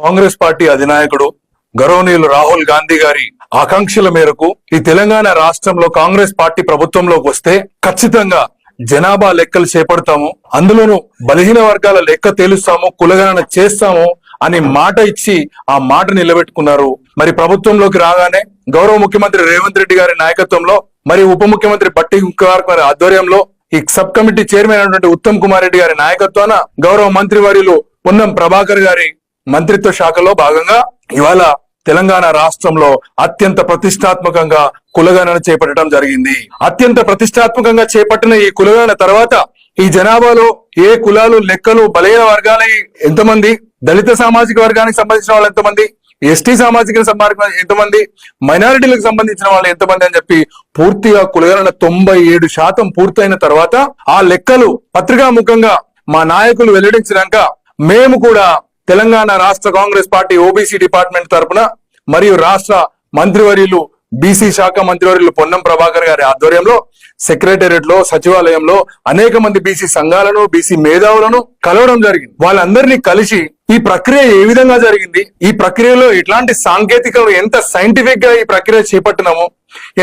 Congress party అధినాయకుడు గౌరవనీయులు రాహుల్ గాంధీ గారి ఆకాంక్షల మేరకు ఈ తెలంగాణ రాష్ట్రంలో కాంగ్రెస్ పార్టీ ప్రభుత్వంలోకి వస్తే ఖచ్చితంగా జనాభా లెక్కలు చేపడతాము. అందులోనూ బలహీన వర్గాల లెక్క తేలుస్తాము కులగణన చేస్తాము అని మాట ఇచ్చి ఆ మాట నిలబెట్టుకున్నారు. మరి ప్రభుత్వంలోకి రాగానే గౌరవ ముఖ్యమంత్రి రేవంత్ రెడ్డి గారి నాయకత్వంలో మరి ఉప ముఖ్యమంత్రి బట్టి విక్రమార్క గారి ఆధ్వర్యంలో ఈ సబ్ కమిటీ చైర్మన్ అయినటువంటి ఉత్తమ్ కుమార్ రెడ్డి గారి నాయకత్వాన గౌరవ మంత్రి వర్యులు పొన్నం ప్రభాకర్ గారి మంత్రిత్వ శాఖలో భాగంగా ఇవాళ తెలంగాణ రాష్ట్రంలో అత్యంత ప్రతిష్టాత్మకంగా కులగణన చేపట్టడం జరిగింది. అత్యంత ప్రతిష్టాత్మకంగా చేపట్టిన ఈ కులగణన తర్వాత ఈ జనాభాలో ఏ కులాలు లెక్కలు బలహీన వర్గాల ఎంతమంది దళిత సామాజిక వర్గానికి సంబంధించిన వాళ్ళు ఎంతమంది ఎస్టీ సామాజిక సంబంధించిన ఎంతమంది మైనారిటీలకు సంబంధించిన వాళ్ళు ఎంతమంది అని చెప్పి పూర్తిగా కులగణన తొంభై ఏడు శాతం పూర్తయిన తర్వాత ఆ లెక్కలు పత్రికా ముఖంగా మా నాయకులు వెల్లడించినాక మేము కూడా తెలంగాణ రాష్ట్ర కాంగ్రెస్ పార్టీ ఓబీసీ డిపార్ట్మెంట్ తరపున మరియు రాష్ట్ర మంత్రివర్యులు బీసీ శాఖ మంత్రివర్యులు పొన్నం ప్రభాకర్ గారి ఆధ్వర్యంలో సెక్రటేరియట్లో సచివాలయంలో అనేక మంది బీసీ సంఘాలను బీసీ మేధావులను కలవడం జరిగింది. వాళ్ళందరినీ కలిసి ఈ ప్రక్రియ ఏ విధంగా జరిగింది? ఈ ప్రక్రియలో ఎట్లాంటి సాంకేతిక ఎంత సైంటిఫిక్గా ఈ ప్రక్రియ చేపట్టినాము?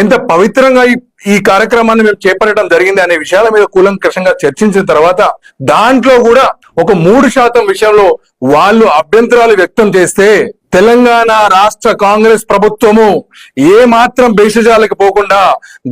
ఎంత పవిత్రంగా ఈ ఈ కార్యక్రమాన్ని మేము చేపట్టడం జరిగింది అనే విషయాల మీద కూలంకషంగా చర్చించిన తర్వాత దాంట్లో కూడా ఒక మూడు శాతం విషయంలో వాళ్ళు అభ్యంతరాలు వ్యక్తం చేస్తే తెలంగాణ రాష్ట్ర కాంగ్రెస్ ప్రభుత్వము ఏ మాత్రం భేషజాలకు పోకుండా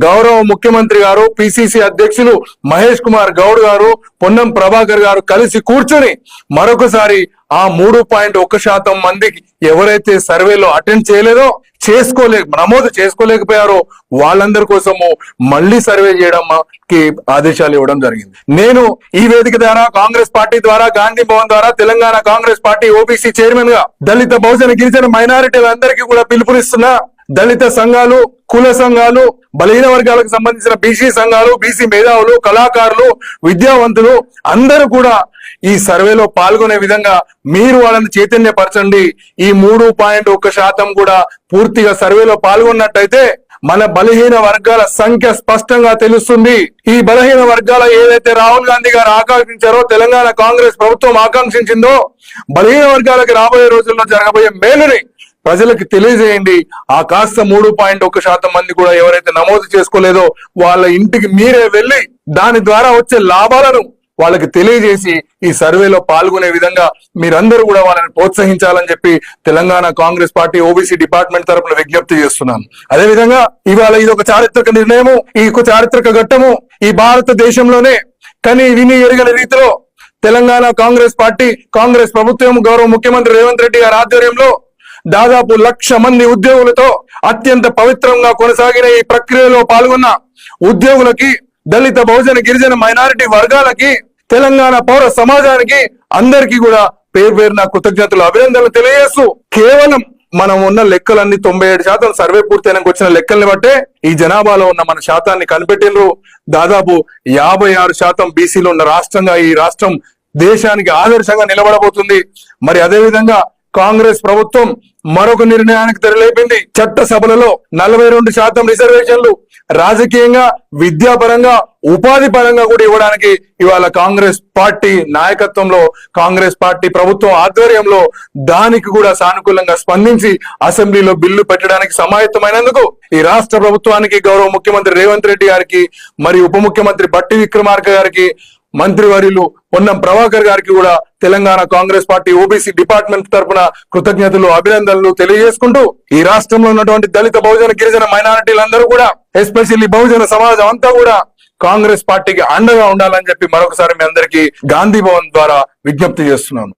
గౌరవ ముఖ్యమంత్రి గారు పిసిసి అధ్యక్షులు మహేష్ కుమార్ గౌడ్ గారు పొన్నం ప్రభాకర్ గారు కలిసి కూర్చొని మరొకసారి ఆ మూడు పాయింట్ ఒక శాతం మందికి ఎవరైతే సర్వేలో అటెండ్ చేయలేదో చేసుకోలేక నమోదు చేసుకోలేకపోయారో వాళ్ళందరి కోసము మళ్ళీ సర్వే చేయడంకి ఆదేశాలు ఇవ్వడం జరిగింది. నేను ఈ వేదిక ద్వారా కాంగ్రెస్ పార్టీ ద్వారా గాంధీ భవన్ ద్వారా తెలంగాణ కాంగ్రెస్ పార్టీ ఓబీసీ చైర్మన్గా దళిత బహుజన గిరిజన మైనారిటీలందరికీ కూడా పిలుపునిస్తున్నా. దళిత సంఘాలు కుల సంఘాలు బలహీన వర్గాలకు సంబంధించిన బీసీ సంఘాలు బీసీ మేధావులు కళాకారులు విద్యావంతులు అందరూ కూడా ఈ సర్వేలో పాల్గొనే విధంగా మీరు వాళ్ళని చైతన్యపరచండి. ఈ మూడు పాయింట్ ఒక్క శాతం కూడా పూర్తిగా సర్వేలో పాల్గొన్నట్టయితే మన బలహీన వర్గాల సంఖ్య స్పష్టంగా తెలుస్తుంది. ఈ బలహీన వర్గాల ఏదైతే రాహుల్ గాంధీ గారు ఆకాంక్షించారో తెలంగాణ కాంగ్రెస్ ప్రభుత్వం ఆకాంక్షించిందో బలహీన వర్గాలకి రాబోయే రోజుల్లో జరగబోయే మేలుని ప్రజలకు తెలియజేయండి. ఆ కాస్త మూడు పాయింట్ ఒక శాతం మంది కూడా ఎవరైతే నమోదు చేసుకోలేదో వాళ్ళ ఇంటికి మీరే వెళ్ళి దాని ద్వారా వచ్చే లాభాలను వాళ్ళకి తెలియజేసి ఈ సర్వేలో పాల్గొనే విధంగా మీరందరూ కూడా వాళ్ళని ప్రోత్సహించాలని చెప్పి Telangana Congress party O B C department తరపున విజ్ఞప్తి చేస్తున్నాను అదే విధంగా ఇవాళ ఇది ఒక చారిత్రక నిర్ణయము ఈ ఒక చారిత్రక ఘట్టము ఈ భారతదేశంలోనే కానీ విని ఎరగని రీతిలో తెలంగాణ కాంగ్రెస్ పార్టీ కాంగ్రెస్ ప్రభుత్వం గౌరవ ముఖ్యమంత్రి రేవంత్ రెడ్డి గారి ఆధ్వర్యంలో దాదాపు లక్ష మంది ఉద్యోగులతో అత్యంత పవిత్రంగా కొనసాగిన ఈ ప్రక్రియలో పాల్గొన్న ఉద్యోగులకి దళిత బహుజన గిరిజన మైనారిటీ వర్గాలకి తెలంగాణ పౌర సమాజానికి అందరికీ కూడా పేరు పేరున కృతజ్ఞతలు అభినందనలు తెలియజేస్తూ కేవలం మనం ఉన్న లెక్కలన్నీ తొంభై ఏడు శాతం సర్వే పూర్తయినాక వచ్చిన లెక్కల్ని బట్టే ఈ జనాభాలో ఉన్న మన శాతాన్ని కనిపెట్టినరు దాదాపు యాభై ఆరు శాతం బీసీలో ఉన్న రాష్ట్రంగా ఈ రాష్ట్రం దేశానికి ఆదర్శంగా నిలబడబోతుంది. మరి అదేవిధంగా కాంగ్రెస్ ప్రభుత్వం మరొక నిర్ణయానికి తెరలేపింది. చట్ట సభలలో నలభై రెండు శాతం రిజర్వేషన్లు రాజకీయంగా విద్యాపరంగా ఉపాధి పరంగా కూడా ఇవ్వడానికి ఇవాళ కాంగ్రెస్ పార్టీ నాయకత్వంలో కాంగ్రెస్ పార్టీ ప్రభుత్వం ఆధ్వర్యంలో దానికి కూడా సానుకూలంగా స్పందించి అసెంబ్లీలో బిల్లు పెట్టడానికి సమాయత్తమైనందుకు ఈ రాష్ట్ర ప్రభుత్వానికి గౌరవ ముఖ్యమంత్రి రేవంత్ రెడ్డి గారికి మరియు ఉప ముఖ్యమంత్రి బట్టి విక్రమార్క గారికి మంత్రివర్యులు పొన్నం ప్రభాకర్ గారికి కూడా Telangana Congress party O B C department తరపున కృతజ్ఞతలు అభినందనలు తెలియజేసుకుంటూ ఈ రాష్ట్రంలో ఉన్నటువంటి దళిత బహుజన గిరిజన మైనారిటీలందరూ కూడా ఎస్పెషల్లీ బహుజన సమాజం అంతా కూడా కాంగ్రెస్ పార్టీకి అండగా ఉండాలని చెప్పి మరొకసారి మీ అందరికీ గాంధీ భవన్ ద్వారా విజ్ఞప్తి చేస్తున్నాను.